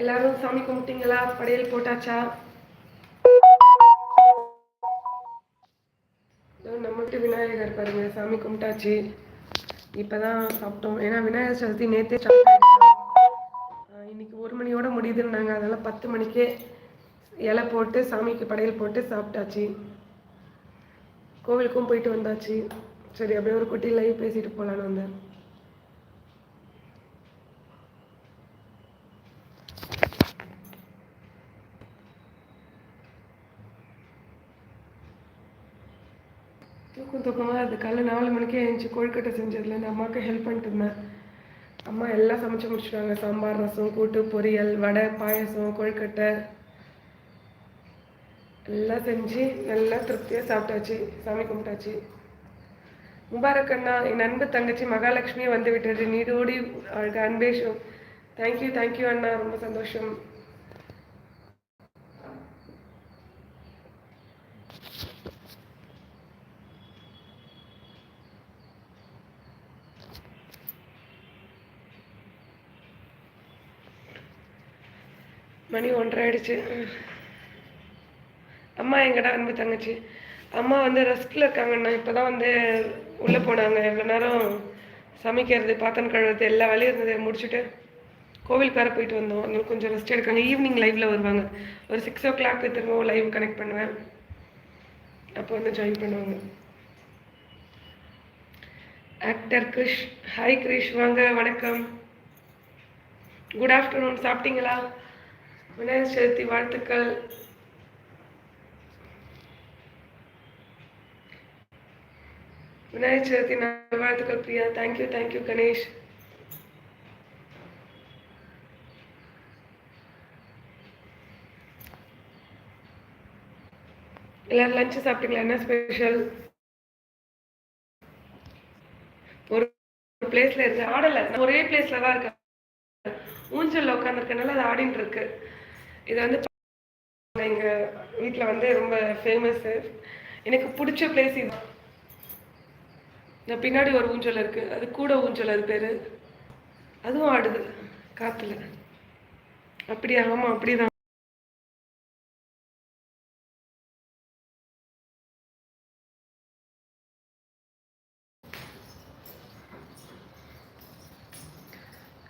எல்லாரும் சாமி கும்பிட்டீங்களா? படையல் போட்டாச்சா? இதோ விநாயகர் பாருங்க சாமி கும்பிட்டாச்சு. இப்பதான் சாப்பிட்டோம். ஏன்னா விநாயகர் சதுர்த்தி நேத்தே இன்னைக்கு ஒரு மணியோட முடியுதுன்னாங்க. அதெல்லாம் பத்து மணிக்கே இலை போட்டு சாமிக்கு படையல் போட்டு சாப்பிட்டாச்சு. கோவிலுக்கும் போயிட்டு வந்தாச்சு. சரி அப்படியே ஒரு குட்டி லைவ் பேசிட்டு போகலான்னு வந்தேன். தூக்கமாக அது காலைல நாலு மணிக்கே எழுந்துச்சு கொழுக்கட்டை செஞ்சதுல இந்த அம்மாவுக்கு ஹெல்ப் பண்ணிட்டு இருந்தேன். அம்மா எல்லாம் சமைச்சு முடிச்சிட்டாங்க. சாம்பார் ரசம் கூட்டு பொரியல் வடை பாயசம் கொழுக்கட்டை. எல்லாம் செஞ்சு நல்லா திருப்தியாக சாப்பிட்டாச்சு. சாமி கும்பிட்டாச்சு. முபாரக் அண்ணா என் அன்பு தங்கச்சி மகாலட்சுமி வந்து விட்டது. நீடோடி அவளுக்கு அன்பேஷம். தேங்க்யூ தேங்க்யூ அண்ணா. ரொம்ப சந்தோஷம். மணி ஒன்றரை ஆயிடுச்சு அம்மா எங்கடா அன்பு தங்கச்சி? அம்மா வந்து ரெஸ்ட்டில் இருக்காங்கண்ணா இப்போ தான் வந்து உள்ளே போனாங்க. இவ்வளோ நேரம் சமைக்கிறது பாத்திரம் கழுவுறது எல்லா வேலையும் இருந்தது. முடிச்சுட்டு கோவிலுக்கு வேறு போயிட்டு வந்தோம். அதனால கொஞ்சம் ரெஸ்ட் எடுக்காங்க. ஈவினிங் லைவில் வருவாங்க. ஒரு சிக்ஸ் ஓ கிளாக் திரும்ப லைவ் கனெக்ட் பண்ணுவேன். அப்போ வந்து ஜாயின் பண்ணுவாங்க. ஆக்டர் கிரிஷ் ஹாய் கிரிஷ் வாங்க வணக்கம். குட் ஆஃப்டர்நூன் சாப்பிட்டீங்களா? விநாயகர் சதுர்த்தி வாழ்த்துக்கள். விநாயகர் சதுர்த்தி வாழ்த்துக்கள் பிரியா. Thank you thank you Ganesh. எல்லாரும் லஞ்ச் சாப்பிட்டீங்களா? என்ன ஸ்பெஷல் ஒரு பிளேஸ்ல இருக்கு ஆடல. நான் ஒரே பிளேஸ்ல தான் இருக்கேன் ஊஞ்சல்ல உட்காந்துருக்கனால அது ஆடின்னு இருக்கு. இது வந்து எங்க வீட்டுல வந்து ரொம்ப ஃபேமஸ் எனக்கு பிடிச்ச பிளேஸ் இது. இந்த பின்னாடி ஒரு ஊஞ்சல் இருக்கு அது கூட ஊஞ்சல் அது பேரு. அதுவும் ஆடுது காத்துல. அப்படியா? ஆமா அப்படிதான்.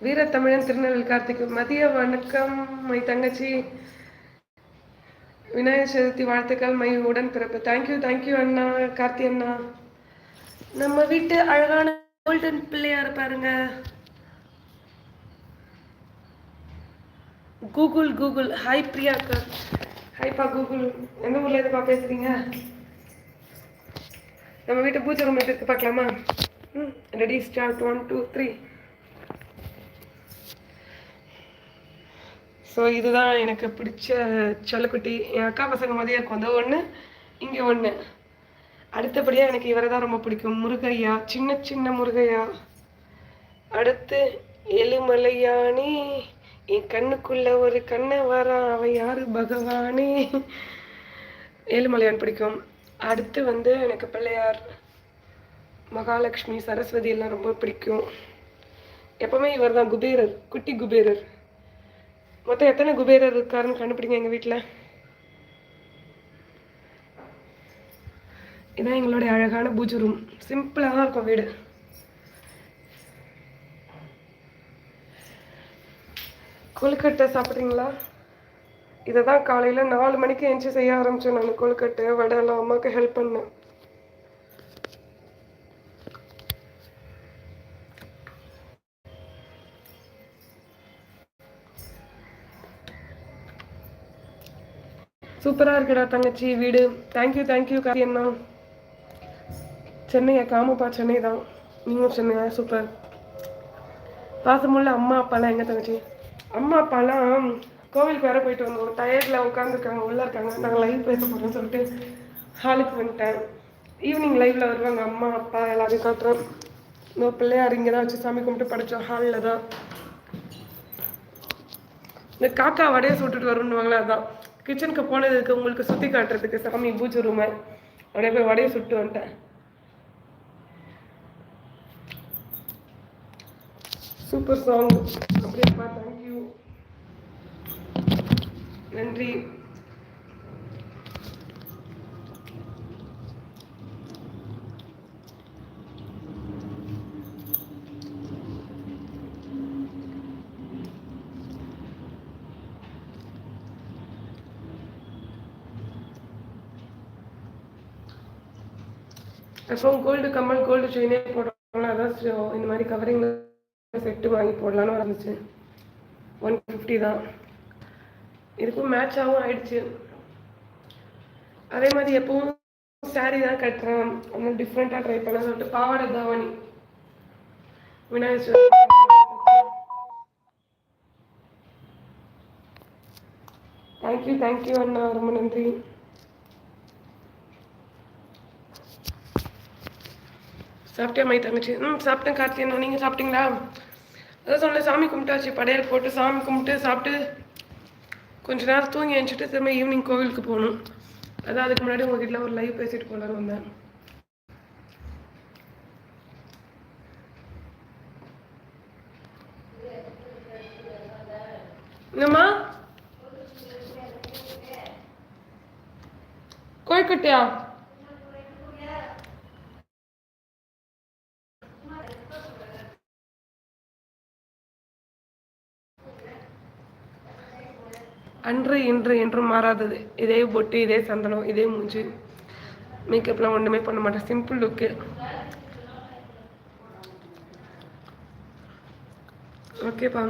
வீரத்தமிழன் திருநெல்வேலி கார்த்திக் மதிய வணக்கம் மை தங்கச்சி. விநாயகர் சதுர்த்தி வாழ்த்துக்கள் மை உடன் பிறப்பு. தேங்க்யூ தேங்க்யூ அண்ணா கார்த்தி அண்ணா. நம்ம வீட்டு அழகான கோல்டன் பிள்ளையார் பாருங்க கூகுள் கூகுள் ஹாய் பிரியாக்கா ஹாய்ப்பா கூகுள் எந்த ஊர்ல இருந்துப்பா பேசுறீங்க? நம்ம வீட்டு பூஜை ரூம் இருக்கு பார்க்கலாமா? ம் ready start one two three so இதுதான் எனக்கு பிடிச்ச சொல்லுக்குட்டி. என் அக்கா பசங்க மாதிரியே இருக்கும். அந்த ஒன்று இங்கே ஒன்று அடுத்தபடியாக எனக்கு இவரை தான் ரொம்ப பிடிக்கும். முருகையா சின்ன சின்ன முருகையா. அடுத்து எலுமலையானே என் கண்ணுக்குள்ள ஒரு கண்ணை வரான் அவன் யாரு? பகவானே. ஏழுமலையான் பிடிக்கும். அடுத்து வந்து எனக்கு பிள்ளையார் மகாலட்சுமி சரஸ்வதி எல்லாம் ரொம்ப பிடிக்கும். எப்பவுமே இவர் தான் குபேரர் குட்டி குபேரர். மொத்தம் எத்தனை குபேரர் இருக்காருன்னு கண்டுபிடிங்க எங்கள் வீட்டில் இதான் எங்களுடைய அழகான பூஜை ரூம் சிம்பிளாக தான் இருக்கும் வீடு. கொழுக்கட்டை சாப்பிட்றீங்களா? இதை தான் காலையில் நாலு மணிக்கு எழுந்துச்சி செய்ய ஆரம்பித்தேன் நான். கொழுக்கட்டை வடை எல்லாம் அம்மாவுக்கு ஹெல்ப் பண்ணேன். சூப்பராக இருக்குடா தங்கச்சி வீடு. Thank you thank you Karthi அண்ணா. சென்னையா காமப்பா சென்னை தான். நீங்களும் சென்னையா சூப்பர். பாசமுள்ள அம்மா அப்பாலாம் எங்கே தங்கச்சி? அம்மா அப்பாலாம் கோவிலுக்கு வேற போயிட்டு வந்தோம். டயர்டில் உட்காந்துருக்காங்க உள்ளே இருக்காங்க. நாங்கள் லைவ் பேச போகிறோம்னு சொல்லிட்டு ஹாலுக்கு வந்துட்டேன். ஈவினிங் லைவில் வருவாங்க அம்மா அப்பா எல்லாரையும் காட்டுறோம். இந்த பிள்ளையார் இங்கே தான் வச்சு சாமி கும்பிட்டு படித்தோம் ஹாலில் தான். இந்த காக்கா வடையை சுட்டுட்டு வரும்னுவாங்களே அதான். கிச்சனுக்கு போனதுக்கு உங்களுக்கு சுற்றி காட்டுறதுக்கு சாமி பூஜை ரூமை அப்படியே போய் வடையை சுட்டு வந்துட்டேன். சூப்பர் சாங் அப்படியேப்பா தேங்க்யூ நன்றி. அப்புறம் கோல்டு கம்மல் கோல்டு செயினே போடுறோம்ல அதான் இந்த மாதிரி கவரிங் செட்டு வாங்கி போடலான்னு வந்துச்சு ஒன் ஃபிஃப்டி தான். இதுக்கும் மேட்சாகவும் ஆயிடுச்சு. அதே மாதிரி எப்பவும் சாரி தான் கட்டுறேன். ஒன்றும் டிஃப்ரெண்ட்டாக ட்ரை பண்ண சொல்லிட்டு பாவாடை தாவணி. Vinayakar thank you thank you அண்ணா. ரொம்ப நன்றி. சாப்பிட்டியா மை தங்கச்சி. ம் சாப்பிட்டேன் கார்த்தி என்ன நீங்கள் சாப்பிட்டீங்களா? அதான் சொன்னேன் சாமி கும்பிட்டாச்சு. படையல் போட்டு சாமி கும்பிட்டு சாப்பிட்டு கொஞ்ச நேரம் தூங்கி எழுந்துட்டு திரும்ப ஈவினிங் கோவிலுக்கு போகணும். அதான் அதுக்கு முன்னாடி உங்கள் வீட்டில் ஒரு லைவ் பேசிட்டு போகலான்னு வந்தேன். என்னம்மா? கோழிக்கட்டியா? அன்று இன்று என்றும் மாறாதது. இதே பொட்டு இதே சந்தனம் இதே மூஞ்சி. மேக்கப்லாம் ஒன்றுமே பண்ண மாட்டேன். சிம்பிள் லுக்கு ஓகேப்பா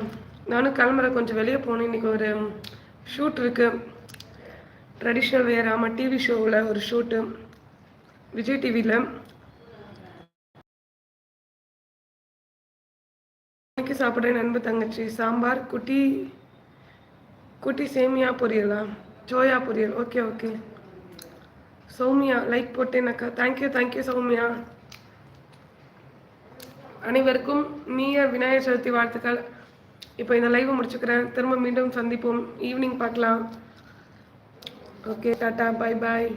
நானும் கிளம்புற கொஞ்சம் வெளியே போனேன் இன்னைக்கு ஒரு ஷூட் இருக்குது ட்ரெடிஷ்னல் வேர் ஆமாம் டிவி ஷோவில் ஒரு ஷூட்டு விஜய் டிவியில் இன்னைக்கு சாப்பிட்றேன் நண்பு தங்கச்சி. சாம்பார் குட்டி குட்டி சேமியா பொரியலா? சோயா பொரியல். Okay okay. Soumya like போட்டேனக்கா thank you thank you Soumya. அனைவருக்கும் நீய விநாயகர் சதுர்த்தி வாழ்த்துக்கள். இப்போ இந்த லைவை முடிச்சுக்கிறேன். திரும்ப மீண்டும் சந்திப்போம். ஈவினிங் பார்க்கலாம். Okay tata bye bye